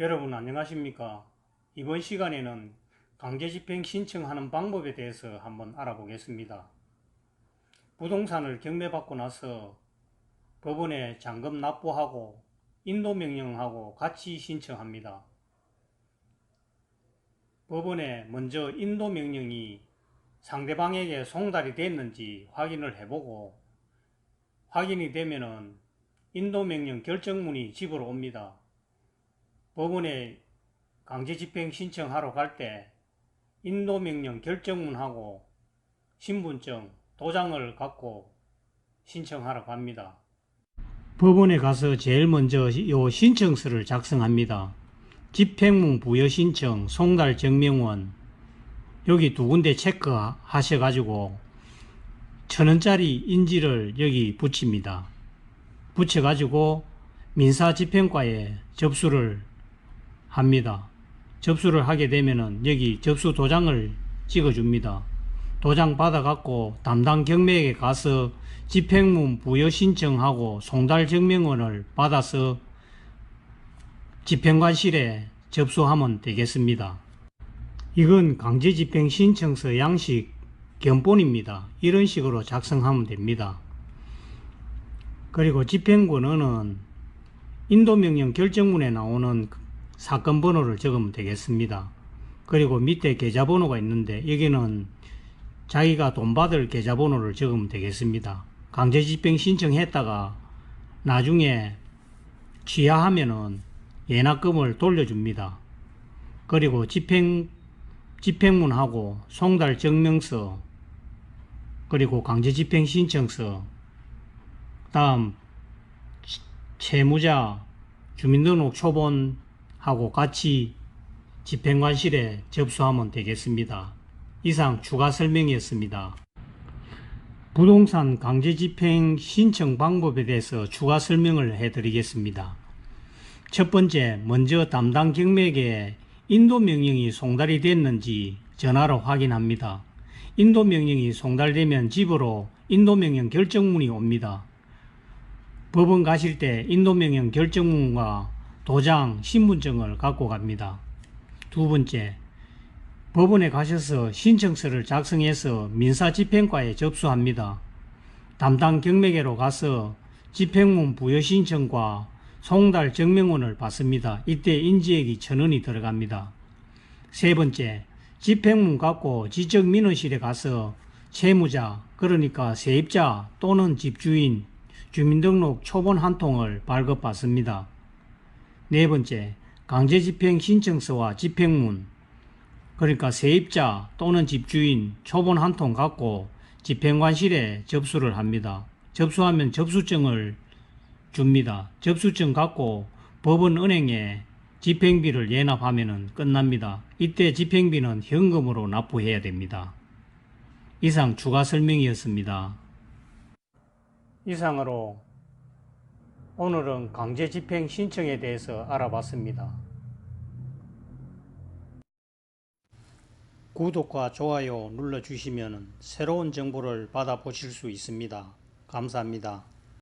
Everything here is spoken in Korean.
여러분 안녕하십니까? 이번 시간에는 강제집행 신청하는 방법에 대해서 한번 알아보겠습니다. 부동산을 경매받고 나서 법원에 잔금 납부하고 인도명령하고 같이 신청합니다. 법원에 먼저 인도명령이 상대방에게 송달이 됐는지 확인을 해보고 확인이 되면 은 인도명령 결정문이 집으로 옵니다. 법원에 강제집행 신청하러 갈 때 인도명령 결정문하고 신분증, 도장을 갖고 신청하러 갑니다. 법원에 가서 제일 먼저 요 신청서를 작성합니다. 집행문 부여 신청, 송달 증명원 여기 두 군데 체크하셔가지고 천 원짜리 인지를 여기 붙입니다. 붙여가지고 민사집행과에 접수를 합니다. 접수를 하게 되면은 여기 접수 도장을 찍어줍니다. 도장 받아갖고 담당 경매에게 가서 집행문 부여 신청하고 송달 증명원을 받아서 집행관실에 접수하면 되겠습니다. 이건 강제집행 신청서 양식 견본입니다. 이런 식으로 작성하면 됩니다. 그리고 집행권은 인도명령 결정문에 나오는 사건 번호를 적으면 되겠습니다. 그리고 밑에 계좌번호가 있는데 여기는 자기가 돈 받을 계좌번호를 적으면 되겠습니다. 강제집행 신청했다가 나중에 취하하면은 예납금을 돌려줍니다. 그리고 집행 집행문하고 송달 증명서 그리고 강제집행 신청서 다음 채무자 주민등록 초본 하고 같이 집행관실에 접수하면 되겠습니다. 이상 추가 설명이었습니다. 부동산 강제집행 신청 방법에 대해서 추가 설명을 해드리겠습니다. 첫 번째, 먼저 담당 경매에게 인도명령이 송달이 됐는지 전화로 확인합니다. 인도명령이 송달되면 집으로 인도명령 결정문이 옵니다. 법원 가실 때 인도명령 결정문과 도장, 신분증을 갖고 갑니다. 두 번째, 법원에 가셔서 신청서를 작성해서 민사집행과에 접수합니다. 담당 경매계로 가서 집행문 부여 신청과 송달 증명원을 받습니다. 이때 인지액이 천원이 들어갑니다. 세 번째, 집행문 갖고 지적민원실에 가서 채무자, 그러니까 세입자 또는 집주인, 주민등록 초본 한 통을 발급받습니다. 네 번째, 강제집행 신청서와 집행문, 그러니까 세입자 또는 집주인 초본 한 통 갖고 집행관실에 접수를 합니다. 접수하면 접수증을 줍니다. 접수증 갖고 법원 은행에 집행비를 예납하면 끝납니다. 이때 집행비는 현금으로 납부해야 됩니다. 이상 추가 설명이었습니다. 이상으로 오늘은 강제 집행 신청에 대해서 알아봤습니다. 구독과 좋아요 눌러주시면 새로운 정보를 받아보실 수 있습니다. 감사합니다.